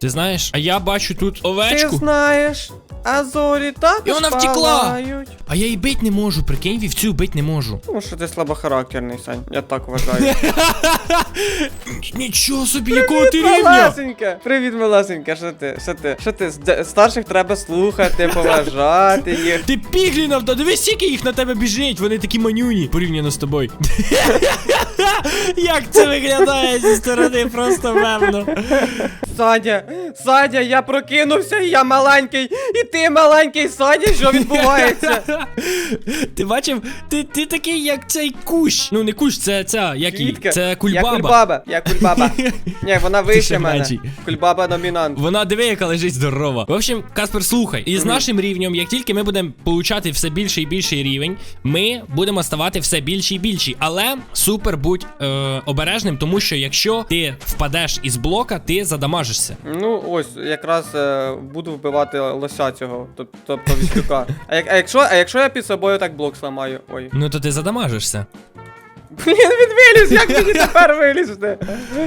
Ти знаєш, а я бачу тут Ти овечку, знаєш, а зорі так І вона втекла. а я її бить не можу, прикинь, вівцю бить не можу. Тому що ти слабохарактерний, Сань, я так вважаю. Нічого собі, якого ти рівня! Малесенька! Привіт, малесенька, що ти? Що ти? Що ти? Старших треба слухати, поважати їх. Ти піглінов, та дивись, скільки їх на тебе біжить, вони такі манюні, порівняно з тобою. Як це виглядає зі сторони, просто мемно. Садя, Садя, я прокинувся, і я маленький, і ти маленький, Садя, що відбувається? Ти бачив, ти, ти такий, як цей кущ. Ну не кущ, це ця, як її? Це Я кульбаба. кульбаба, я кульбаба. Ні, вона вище мене. менший. Кульбаба домінант. Вона диви, яка лежить здорова. В общем, Каспер, слухай, і з нашим рівнем, як тільки ми будемо получати все більший і більший рівень, ми будемо ставати все більші і більші. Але супер будь е, обережним, тому що якщо ти впадеш із блока, ти задамажишся. Ну, ось, якраз е, буду вбивати лося цього, тоб- тобто віслюка. А, як, а, якщо, а якщо я під собою так блок сламаю? Ой. Ну то ти задамажишся. Блін, він виліз, як мені тепер вилізти?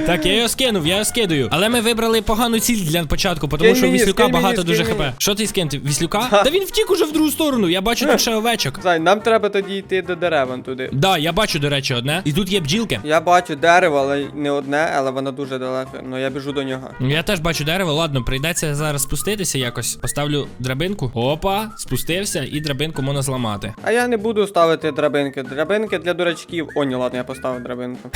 Так, я його скинув, я його скидаю. Але ми вибрали погану ціль для початку, тому Скинь що у мені, Віслюка скинь мені, багато скинь дуже мені. хп. Що ти скинути? Віслюка? Та він втік уже в другу сторону. Я бачу тут ще овечок. Зай, нам треба тоді йти до деревен туди. Да, я бачу, до речі, одне. І тут є бджілки. Я бачу дерево, але не одне, але воно дуже далеко. Ну я біжу до нього. Ну, Я теж бачу дерево, ладно, прийдеться зараз спуститися якось. Поставлю драбинку. Опа, спустився і драбинку можна зламати. А я не буду ставити драбинки. Драбинки для дурачків. О, ні, ладно, я поставив драбинку.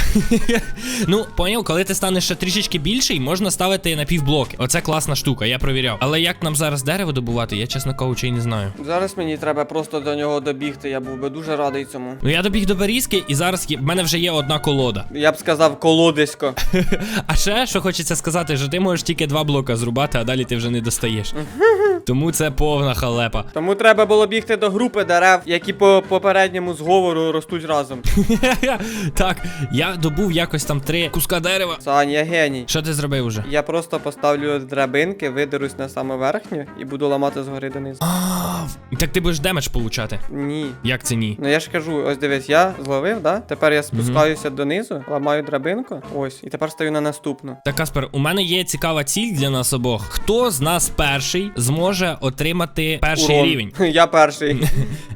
ну, поняв, коли ти станеш ще трішечки більший, можна ставити напівблоки. Оце класна штука, я провіряв. Але як нам зараз дерево добувати, я чесно кажучи, не знаю. Зараз мені треба просто до нього добігти, я був би дуже радий цьому. Ну я добіг до берізки, і зараз є... в мене вже є одна колода. Я б сказав колодисько. А ще, що хочеться сказати, що ти можеш тільки два блока зрубати, а далі ти вже не достаєш. Тому це повна халепа. Тому треба було бігти до групи дерев, які по попередньому зговору ростуть разом. так, я добув якось там три куска дерева. Сань, я геній. Що ти зробив уже? Я просто поставлю драбинки, видерусь на саму верхню і буду ламати згори донизу. А, так ти будеш демедж получати. Ні. Як це ні? Ну я ж кажу, ось дивись, я зловив, да? Тепер я спускаюся донизу, ламаю драбинку. Ось, і тепер стою на наступну. Так, Каспер, у мене є цікава ціль для нас обох. Хто з нас перший зможе отримати перший Урон. рівень? Я перший.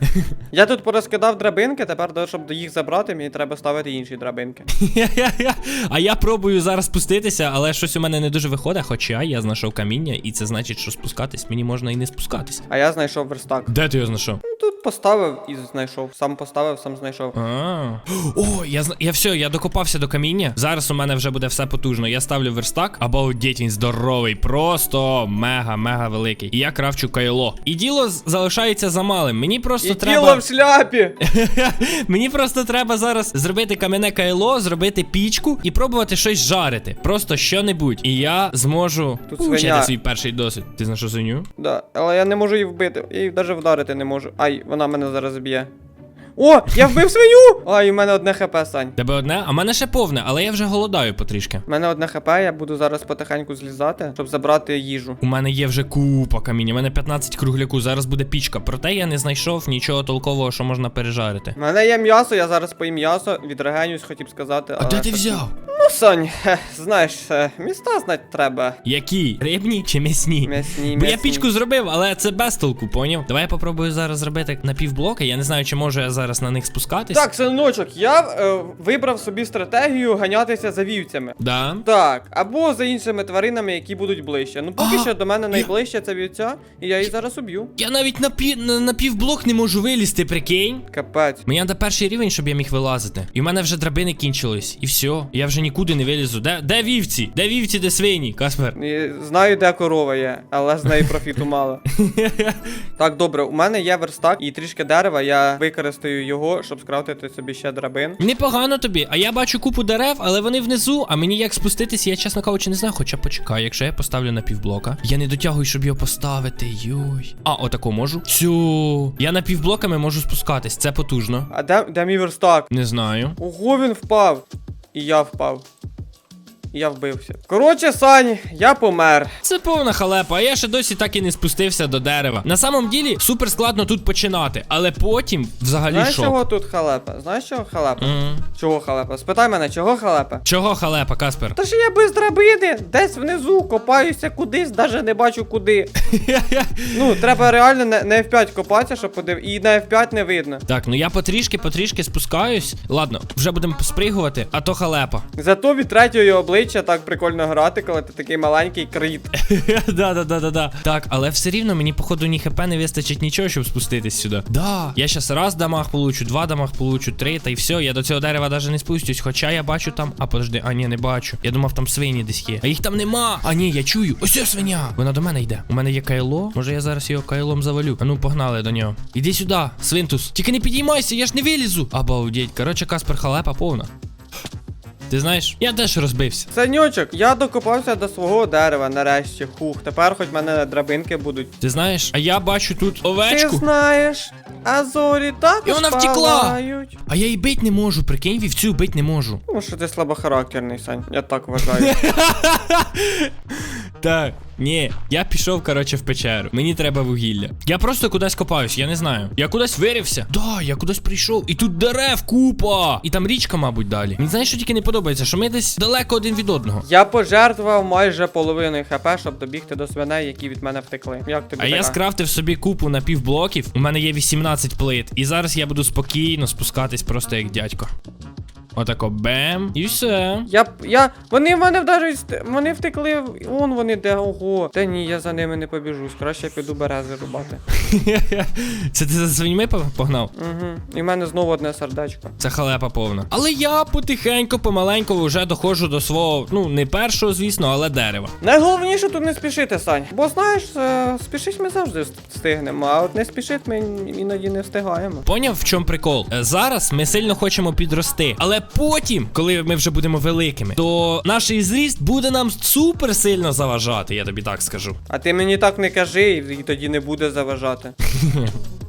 я тут порозкидав драбинки, тепер, щоб їх забрати, мені треба ставити інші драбинки. а я пробую зараз спуститися, але щось у мене не дуже виходить, хоча я знайшов каміння, і це значить, що спускатись мені можна і не спускатись. А я знайшов верстак. Де ти його знайшов? Тут поставив і знайшов. Сам поставив, сам знайшов. А. О, я зна- я все, я докопався до каміння. Зараз у мене вже буде все потужно. Я ставлю верстак, обалдеть, він здоровий, просто мега, мега великий. І я кравчу кайло. І діло з- залишається за малим. Мені просто І треба. тіло в шляпі! Мені просто треба зараз зробити кам'яне кайло, зробити пічку і пробувати щось жарити. Просто що-небудь. І я зможу Тут получити свиня. свій перший досвід. Ти знайшов свиню? Да, але я не можу її вбити. Я її навіть вдарити не можу. Ай, вона мене зараз б'є. О, я вбив свиню! Ай, у мене одне хп, Сань. Тебе одне, а в мене ще повне, але я вже голодаю потрішки. У мене одне хп, я буду зараз потихеньку злізати, щоб забрати їжу. У мене є вже купа каміння, у мене 15 кругляку, зараз буде пічка. Проте я не знайшов нічого толкового, що можна пережарити. У мене є м'ясо, я зараз поїм м'ясо, відрегенюсь, хотів сказати. А але де ти взяв? Сонь, хе, знаєш, е, міста знати треба. Які? Рибні чи м'ясні? М'ясні, Бо я м'ясні. пічку зробив, але це без толку, поняв? Давай я попробую зараз зробити напівблоки. Я не знаю, чи можу я зараз на них спускатись. Так, синочок, я е, вибрав собі стратегію ганятися за вівцями. Да. Так, або за іншими тваринами, які будуть ближче. Ну поки А, що до мене найближче це вівця, і я її зараз уб'ю. Я навіть на, пі... на, на півблок не можу вилізти, прикинь. Капець. Мені треба перший рівень, щоб я міг вилазити. І в мене вже драбини кінчились. І все. Я вже нікуди не вилізу. Де, де вівці? Де вівці, де свині, Каспер? Знаю, де корова є, але з неї профіту мало. Так, добре, у мене є верстак і трішки дерева. Я використаю його, щоб скрафтити собі ще драбин. Непогано тобі, а я бачу купу дерев, але вони внизу, а мені як спуститися, я чесно кажучи, не знаю. Хоча почекай, якщо я поставлю на півблока. Я не дотягую, щоб його поставити. Йой. А, отако можу. Цю. Я на півблоками можу спускатись, це потужно. А де, де мій верстак? Не знаю. Ого, він впав. І я впав. І я вбився. Коротше, Сань, я помер. Це повна халепа, а я ще досі так і не спустився до дерева. На самом ділі супер складно тут починати, але потім взагалі Знаєш, шок. чого тут халепа? Знаєш, чого халепа? М. Чого халепа? Спитай мене, чого халепа? Чого халепа, Каспер? Та ж я без драбини, десь внизу копаюся кудись, навіть не бачу куди. Ну, треба реально на, на F5 копатися, щоб подив... І на F5 не видно. Так, ну я потрішки, потрішки спускаюсь. Ладно, вже будемо спригувати, а то халепа. Зато від третього обличчя так прикольно грати, коли ти такий маленький кріт. да, да, да, да, да. Так, але все рівно мені, походу, ні хп не вистачить нічого, щоб спуститись сюди. Да. Я щас раз дамаг получу, два дамаг получу, три, та й все. Я до цього дерева навіть не спустюсь. Хоча я бачу там. А подожди, а ні, не бачу. Я думав, там свині десь є. А їх там нема. А ні, я чую. Ось ця свиня. Вона до мене йде. У мене є кайло. Може я зараз його кайлом завалю. А ну погнали до нього. Іди сюди, свинтус. Тільки не підіймайся, я ж не вилізу. Обалдеть. Коротше, Каспер халепа повна. Ти знаєш, я теж розбився. Санючок, я докопався до свого дерева нарешті. Хух, тепер хоч мене драбинки будуть. Ти знаєш, а я бачу тут овечку. Ти знаєш, а зорі так І вона втекла! палають. А я її бить не можу, прикинь, вівцю бить не можу. Тому що ти слабохарактерний, Сань. Я так вважаю. Так, ні, я пішов, коротше, в печеру. Мені треба вугілля. Я просто кудись копаюсь, я не знаю. Я кудись вирився. Да, я кудись прийшов. І тут дерев купа. І там річка, мабуть, далі. Мені знаєш, що тільки не подобається, що ми десь далеко один від одного. Я пожертвував майже половину хп, щоб добігти до свиней, які від мене втекли. Як тобі А я скрафтив собі купу напівблоків. У мене є 18 плит. І зараз я буду спокійно спускатись просто як дядько. Отако бем. І все. Я, я, вони в мене вдарить, вони втекли, вон вони де, ого. Та ні, я за ними не побіжусь, краще я піду берези рубати. Це ти за свиньми погнав? Угу. І в мене знову одне сердечко. Це халепа повна. Але я потихенько, помаленько вже доходжу до свого, ну, не першого, звісно, але дерева. Найголовніше тут не спішити, Сань. Бо знаєш, е, спішить ми завжди вст- встигнемо, а от не спішить ми іноді не встигаємо. Поняв, в чому прикол? Е, Зараз ми сильно хочемо підрости, але потім, коли ми вже будемо великими, то наш зріст буде нам супер сильно заважати, я тобі так скажу. А ти мені так не кажи, і і тоді не буде заважати.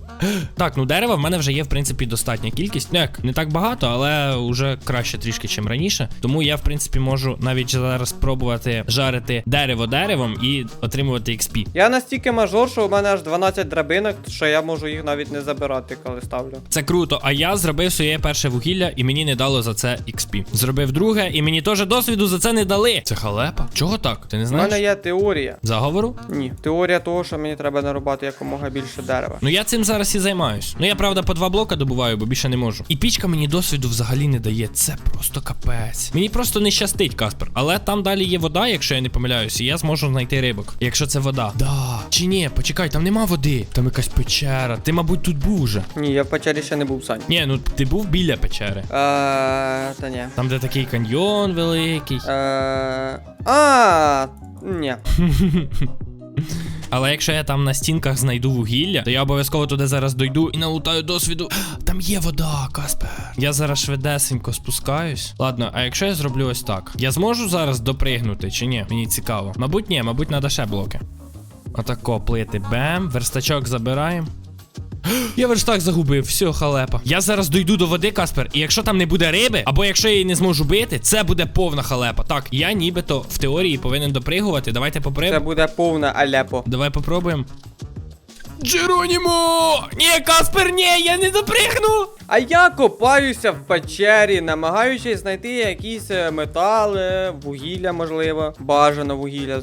Так, ну дерева в мене вже є, в принципі, достатня кількість. Ну як, не так багато, але вже краще трішки, ніж раніше. Тому я, в принципі, можу навіть зараз спробувати жарити дерево деревом і отримувати XP. Я настільки мажор, що у мене аж 12 драбинок, що я можу їх навіть не забирати, коли ставлю. Це круто. А я зробив своє перше вугілля, і мені не дало за це XP. Зробив друге, і мені теж досвіду за це не дали. Це халепа. Чого так? Ти не знаєш? У мене є теорія. Заговору? Ні, теорія того, що мені треба нарубати якомога більше дерева. Ну я цим зараз і займаюсь. Ну я правда по два блока добуваю, бо більше не можу. І пічка мені досвіду взагалі не дає. Це просто капець. Мені просто не щастить, Каспер. Але там далі є вода, якщо я не помиляюсь, і я зможу знайти рибок. Якщо це вода. Да. Чи ні, почекай, там нема води. Там якась печера. Ти, мабуть, тут був уже. Ні, я в печері ще не був, Сань. Ні, ну ти був біля печери. Е, та ні. Там, де такий каньйон великий. Е, а, ні. Але якщо я там на стінках знайду вугілля, то я обов'язково туди зараз дойду і налутаю досвіду. Там є вода, Каспер. Я зараз швидесенько спускаюсь. Ладно, а якщо я зроблю ось так, я зможу зараз допригнути чи ні? Мені цікаво. Мабуть, ні, мабуть, треба ще блоки. Отако плити бем, верстачок забираємо. Я верстак загубив, все, халепа. Я зараз дойду до води, Каспер, і якщо там не буде риби, або якщо я її не зможу бити, це буде повна халепа. Так, я нібито в теорії повинен допригувати. Давайте Це буде повна алепо. Давай попробуємо. Джеронімо! Ні, Каспер, ні, я не допригну! А я копаюся в печері, намагаючись знайти якісь е, метали, вугілля, можливо. Бажано вугілля,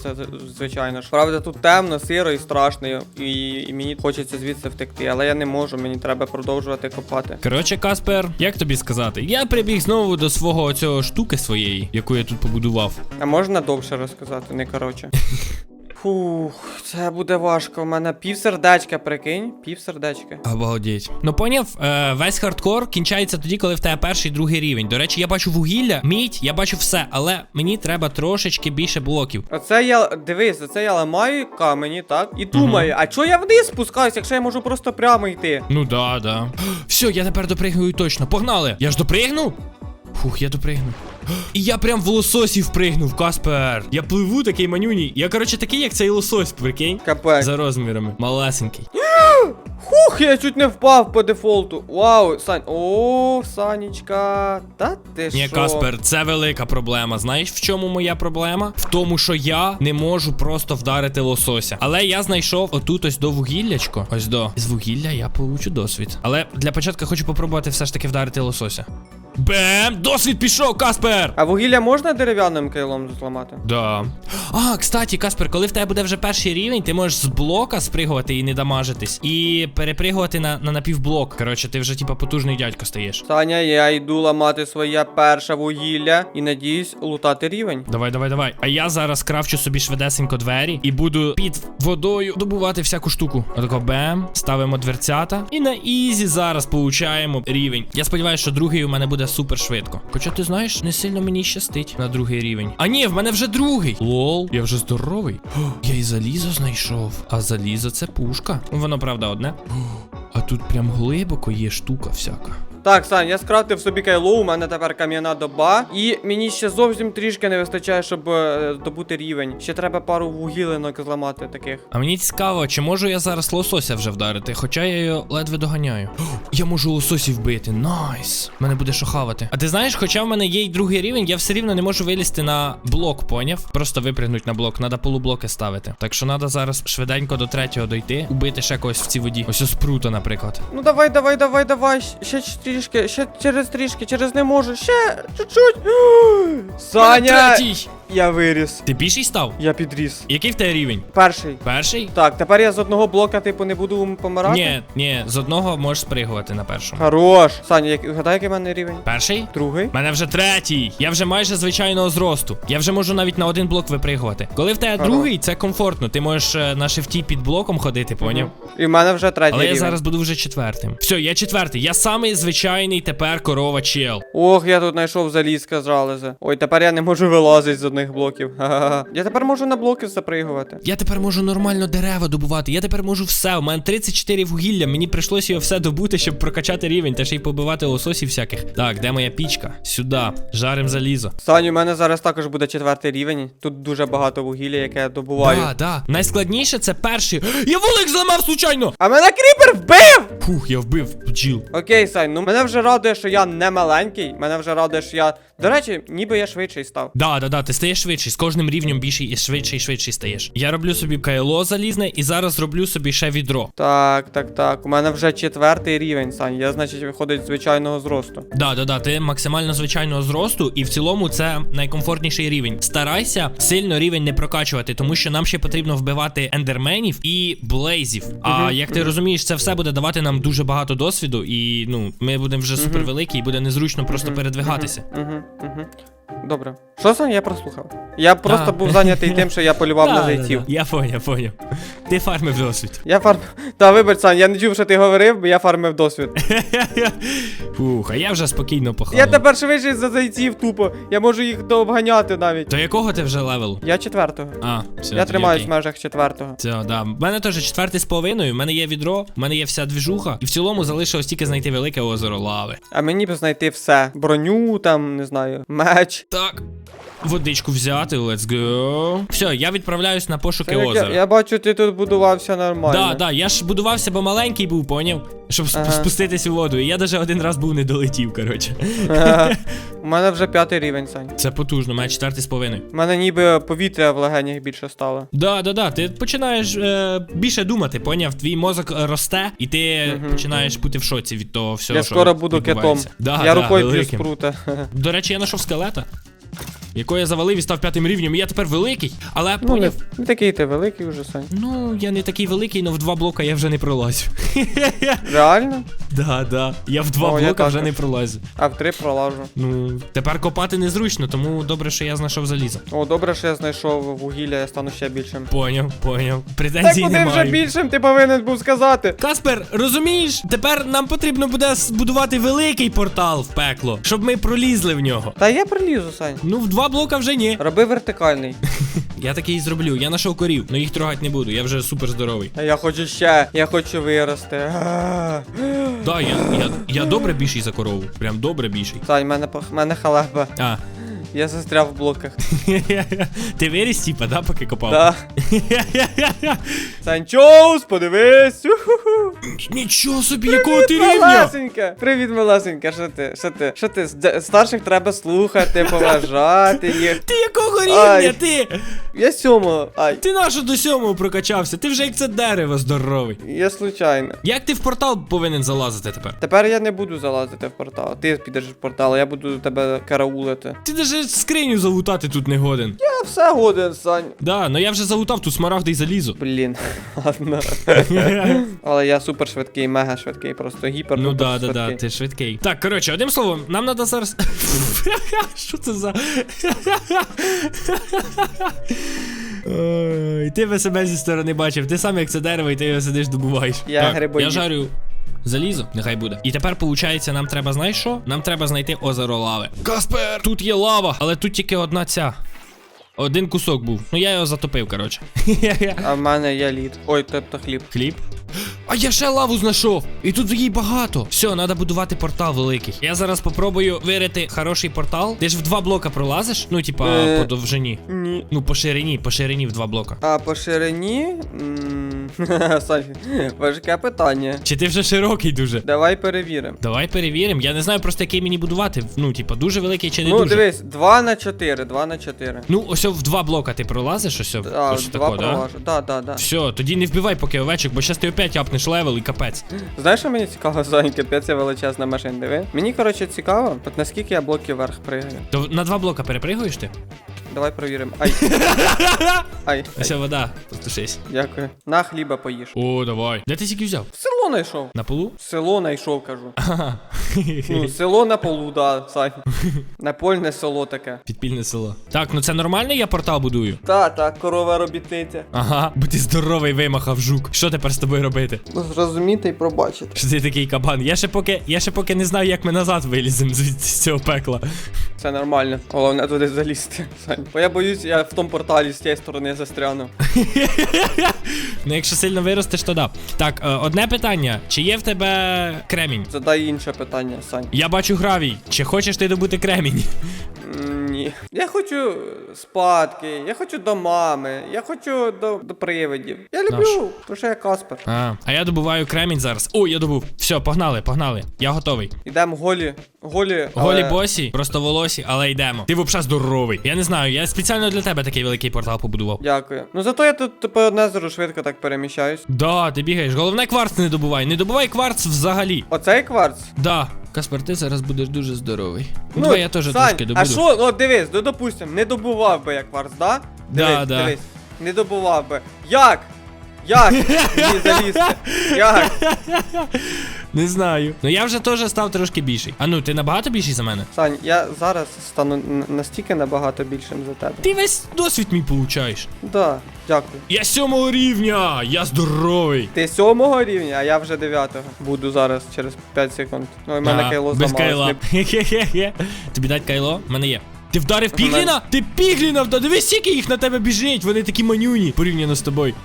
звичайно ж. Правда, тут темно, сиро і страшно, і, і мені хочеться звідси втекти, але я не можу, мені треба продовжувати копати. Коротше, Каспер, як тобі сказати? Я прибіг знову до свого цього штуки своєї, яку я тут побудував. А можна довше розказати, не коротше. Фух, це буде важко. У мене півсердечка, прикинь, півсердечка. Обалдеть. Ну поняв, е, весь хардкор кінчається тоді, коли в тебе перший другий рівень. До речі, я бачу вугілля, мідь, я бачу все, але мені треба трошечки більше блоків. Оце я дивись, оце я ламаю камені, так? І думаю, а чого я вниз спускаюся, якщо я можу просто прямо йти? Ну да, да. Все, я тепер допригаю точно. Погнали! Я ж допригну? Фух, я допригну. І я прям в лососі впригнув, Каспер. Я пливу такий манюній. Я, коротше, такий, як цей лосось, прикинь. Капець. За розмірами. Малесенький. Хух, я чуть не впав по дефолту. Вау, Сань. О, Санечка. Та ти Ні, що? Каспер, це велика проблема. Знаєш, в чому моя проблема? В тому, що я не можу просто вдарити лосося. Але я знайшов отут ось до вугіллячко. Ось до. З вугілля я получу досвід. Але для початку хочу попробувати все ж таки вдарити лосося. Бем! Досвід пішов, Каспер! А вугілля можна дерев'яним кайлом зламати? Да. А, кстати, Каспер, коли в тебе буде вже перший рівень, ти можеш з блока спригувати і не дамажитись. І перепригувати на, на напівблок. Коротше, ти вже типа потужний дядько стаєш. Саня, я йду ламати своє перше вугілля і надіюсь лутати рівень. Давай, давай, давай. А я зараз крафчу собі швидесенько двері і буду під водою добувати всяку штуку. Отако бем, ставимо дверцята. І на ізі зараз получаємо рівень. Я сподіваюся, що другий у мене буде супер швидко. Хоча ти знаєш, не сильно мені щастить на другий рівень. А ні, в мене вже другий. Лол, я вже здоровий. О, я і залізо знайшов. А залізо це пушка. Воно правда одне. О, а тут прям глибоко є штука всяка. Так, Сань, я скрафтив собі кайло, у мене тепер кам'яна доба. І мені ще зовсім трішки не вистачає, щоб е, здобути рівень. Ще треба пару вугілинок зламати таких. А мені цікаво, чи можу я зараз лосося вже вдарити, хоча я його ледве доганяю. О, я можу лососів вбити. Найс. Мене буде що хавати. А ти знаєш, хоча в мене є й другий рівень, я все рівно не можу вилізти на блок, поняв? Просто випригнуть на блок, треба полублоки ставити. Так що треба зараз швиденько до третього дойти, убити ще когось в цій воді. Ось ось спрута, наприклад. Ну давай, давай, давай, давай. Ще трішки, ще через трішки, через не можу. Ще чуть-чуть. Саня! Третій! Я виріс. Ти більший став? Я підріс. Який в тебе рівень? Перший. Перший? Так, тепер я з одного блока, типу, не буду помирати. Ні, ні, з одного можеш спригувати на першому. Хорош. Саня, як... гадай, який в мене рівень? Перший? Другий. У мене вже третій. Я вже майже звичайного зросту. Я вже можу навіть на один блок випригувати. Коли в тебе Ага. другий, це комфортно. Ти можеш е, на шифті під блоком ходити, поняв? І в мене вже третій Але я рівень. зараз буду вже четвертим. Все, я четвертий. Я самий звичайний тепер корова чел. Ох, я тут знайшов залізка з жалези. Ой, тепер я не можу вилазити з одних блоків. Ха-ха-ха. Я тепер можу на блоки запригувати. Я тепер можу нормально дерева добувати. Я тепер можу все. У мене 34 вугілля. Мені прийшлося його все добути, щоб прокачати рівень та ще й побивати лососів всяких. Так, де моя пічка? Сюди. Жарим залізо. Саню, у мене зараз також буде четвертий рівень. Тут дуже багато вугілля, яке я добуваю. Да, да. Найскладніше це перший. Я вулик зламав случайно! А мене кріпер вбив! Фух, я вбив бджіл. Окей, Сань, ну мене вже радує, що я не маленький. Мене вже радує, що я. До речі, ніби я швидший став. Да, да, да, ти стаєш швидший, з кожним рівнем більший і швидший і швидший стаєш. Я роблю собі кайло залізне і зараз зроблю собі ще відро. Так, так, так. У мене вже четвертий рівень, Сань. Я, значить, виходить з звичайного зросту. Да, да, да, ти максимально звичайного зросту, і в цілому це найкомфортніший рівень. Старайся сильно рівень не прокачувати, тому що нам ще потрібно вбивати ендерменів і блейзів. А Мгм, як ти розумієш, це все буде давати нам дуже багато досвіду, і ну ми будемо вже супервеликі, і буде незручно просто передвигатися. Угу, угу. Добре. Що Сань, я прослухав? Я просто А. був зайнятий тим, що я полював на Да, да, зайців. Я поняв, поняв. Ти фармив досвід. Я фарм. Та вибач, Сань, я не чув, що ти говорив, бо я фармив досвід. Фух, а я вже спокійно похавав. Я тепер швидший за зайців тупо. Я можу їх дообганяти навіть. До якого ти вже левелу? Я четвертого. А, все. я тримаюсь в межах четвертого. Це, да. У мене теж четвертий з половиною, в мене є відро, в мене є вся двіжуха, і в цілому залишилось тільки знайти велике озеро лави. А мені б знайти все. Броню, там, не знаю, меч. Так. Водичку взяти, let's go. Все, я відправляюсь на пошуки Це озера. я, я бачу, ти тут будувався нормально. Да, да, я ж будувався, бо маленький був, поняв? Щоб сп- Ага. спуститись у воду. І я навіть один раз був не долетів, коротше. Ага. У мене вже п'ятий рівень, Сань. Це потужно, має четвертий з половиною. У мене ніби повітря в легенях більше стало. Да, да, да. Ти починаєш е, більше думати, поняв? Твій мозок е, росте, і ти починаєш бути в шоці від того всього. я що скоро буду китом. відбувається. Да, я да, рукою великим. спрута. До речі, я знайшов скелета, якого я завалив і став п'ятим рівнем, і я тепер великий. Але Ну, поняв. не такий ти великий вже, Сань. Ну, я не такий великий, але в два блока я вже не пролазю. Реально? да, да. Я в два О, блока вже не пролазю. А в три пролажу. Ну, тепер копати незручно, тому добре, що я знайшов залізо. О, добре, що я знайшов вугілля, я стану ще більшим. Поняв, поняв. Так Претензій куди вже немає. більшим ти повинен був сказати? Каспер, розумієш, тепер нам потрібно буде збудувати великий портал в пекло, щоб ми пролізли в нього. Та я прилізу, Сань. Ну, в два блока вже ні. Роби вертикальний. Я такий і зроблю. Я нашов корів, але їх трогати не буду. Я вже супер здоровий. А я хочу ще, я хочу вирости. Да, я, я, я добре більший за корову. Прям добре більший. Сань, мене, мене халепа. А, Я застряв в блоках. Ти виріс, типа, да, поки копав? Да. Санчоус, подивись. Уху-ху. Нічого собі, якого ти рівня! Малесенька. Привіт, малесенька. Що ти? Що ти? Що ти? З- Старших треба слухати, поважати їх. Ти якого рівня, Ай. ти? Я сьомого. Ай, Ти нащо до сьомого прокачався? Ти вже як це дерево здоровий. я случайно. Як ти в портал повинен залазити тепер? Тепер я не буду залазити в портал. Ти підеш в портал, я буду тебе караулити. Ти даже скриню залутати тут не годен. Я все годен, Сань. Да, ну я вже залутав тут смарагди й залізо. Блін, ладно. Але я супер швидкий, мега швидкий, просто гіпер. Ну да, да, да, ти швидкий. Так, коротше, одним словом, нам треба зараз. Що це за. Ой, ти би себе зі сторони бачив, ти сам як це дерево, і ти його сидиш добуваєш. Я так, грибоїд. Я жарю. Залізо, нехай буде. І тепер, виходить, нам треба, знаєш що? Нам треба знайти озеро лави. Каспер! Тут є лава, але тут тільки одна ця. Один кусок був. Ну я його затопив, коротше. А в мене є лід. Ой, тобто хліб. Хліб. А я ще лаву знайшов! І тут її багато. Все, треба будувати портал великий. Я зараз попробую вирити хороший портал. Ти ж в два блока пролазиш? Ну, типа, Е. по довжині. Ні. Ну, по ширині, по ширині в два блока. А по ширині. М, Сань, важке питання. Чи ти вже широкий дуже? Давай перевіримо. Давай перевіримо. Я не знаю просто, який мені будувати. Ну, типа, дуже великий чи не Ну, дуже. дивись, 2 на 4, 2 на 4. Ну, ось в два блока ти пролазиш, ось, А, ось два тако, да? пролажу. Да, да, да. Все, тоді не вбивай поки овечок, бо щас ти опять апнеш левел і капець. Знаєш, що мені цікаво, Сань, капець, я величезна машина, диви. Мені, коротше, цікаво, от наскільки я блоків вверх пригаю. То на два блока перепригуєш ти? Давай перевіримо. Ай. Ай. Ось вода, потушись. Дякую. На хліба поїж. О, давай. Де ти тільки взяв? В село знайшов. На полу? В село знайшов, кажу. Ага. Ну, село на полу, да, Сань. Напольне село таке. Підпільне село. Так, ну це нормально я портал будую? Та, так, корова робітниця. Ага, бо ти здоровий вимахав жук. Що тепер з тобою робити? Ну, зрозуміти і пробачити. Що ти такий кабан? Я ще поки, я ще поки не знаю, як ми назад виліземо звідси з цього пекла. Це нормально. Головне туди залізти. Сань. Бо я боюсь, я в тому порталі з тієї сторони застряну. Ну, якщо сильно виростеш, то да. Так, е, одне питання: чи є в тебе кремінь? Задай інше питання, Сань. Я бачу гравій. Чи хочеш ти добути кремінь? М, Ні. Я хочу спадки, я хочу до мами, я хочу до, до привидів. Я люблю, тому що я Каспер. А, а я добуваю кремінь зараз. О, я добув. Все, погнали, погнали. Я готовий. Ідемо голі. Голі. Голі босі, просто волосі, але йдемо. Ти взагалі здоровий. Я не знаю, я спеціально для тебе такий великий портал побудував. Дякую. Ну зато я тут по однезеру швидко так переміщаюсь. Да, ти бігаєш. Головне кварц не добувай. Не добувай кварц взагалі. Оцей кварц. Да. Каспер, ти зараз будеш дуже здоровий. Ну, давай я теж Сань, трошки А добуду. що, ну дивись, ну допустим, не добував би як варс, да? Да, Дивись, да. дивись. Не добував би. Як? Як мені залізти? Як? Не знаю. Ну я вже теж став трошки більший. А ну, ти набагато більший за мене? Сань, я зараз стану настільки набагато більшим за тебе. Ти весь досвід мій получаєш. Да, дякую. Я сьомого рівня, я здоровий. Ти сьомого рівня, а я вже дев'ятого. Буду зараз через 5 секунд. Ну, і в мене А, кайло без кайла. Хе-хе-хе. Тобі дать кайло? У мене є. Ти вдарив пігліна? Ти пігліна вдарив. Дивись, скільки їх на тебе біжить, вони такі манюні порівняно з тобою.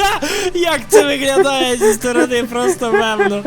Як це виглядає зі сторони, просто мемно.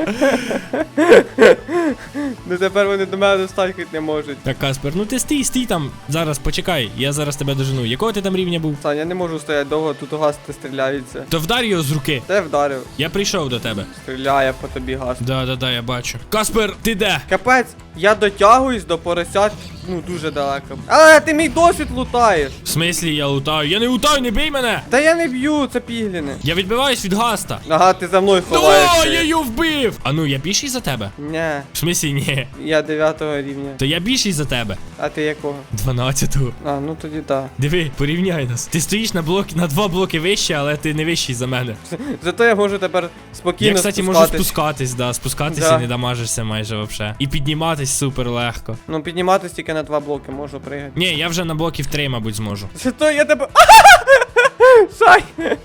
Ну тепер вони до мене достати не можуть. Так, Каспер, ну ти стій, стій там. Зараз почекай, я зараз тебе дожену. Якого ти там рівня був? Сань, я не можу стояти довго, тут гасти стріляються. То вдар його з руки. Де вдарив? Я прийшов до тебе. Стріляє по тобі газ. Да, да, да, я бачу. Каспер, ти де? Капець, я дотягуюсь до поросят, ну дуже далеко. Але ти мій досвід лутаєш. В смислі я лутаю? Я не лутаю, не бий мене! Та я не б'ю, це пігліни. Я відбиваюсь від гаста. Ага, ти за мною О, я ховаєшся. його вбив! А ну я більший за тебе? Не, В смислі ні. я 9 рівня. То я більший за тебе. А ти якого? 12-го. А, ну тоді так. Диви, порівняй нас. Ти стоїш на блок на два блоки вище, але ти не вищий за мене. Зато я можу тепер спокійно Я, кстати, можу спускатись. спускатись, да, спускатись Да. і не дамажишся майже вообще. І підніматись супер легко. Ну підніматись тільки на два блоки можу пригати. Ні, я вже на блоків три, мабуть, зможу. Зато я тебе. Сай!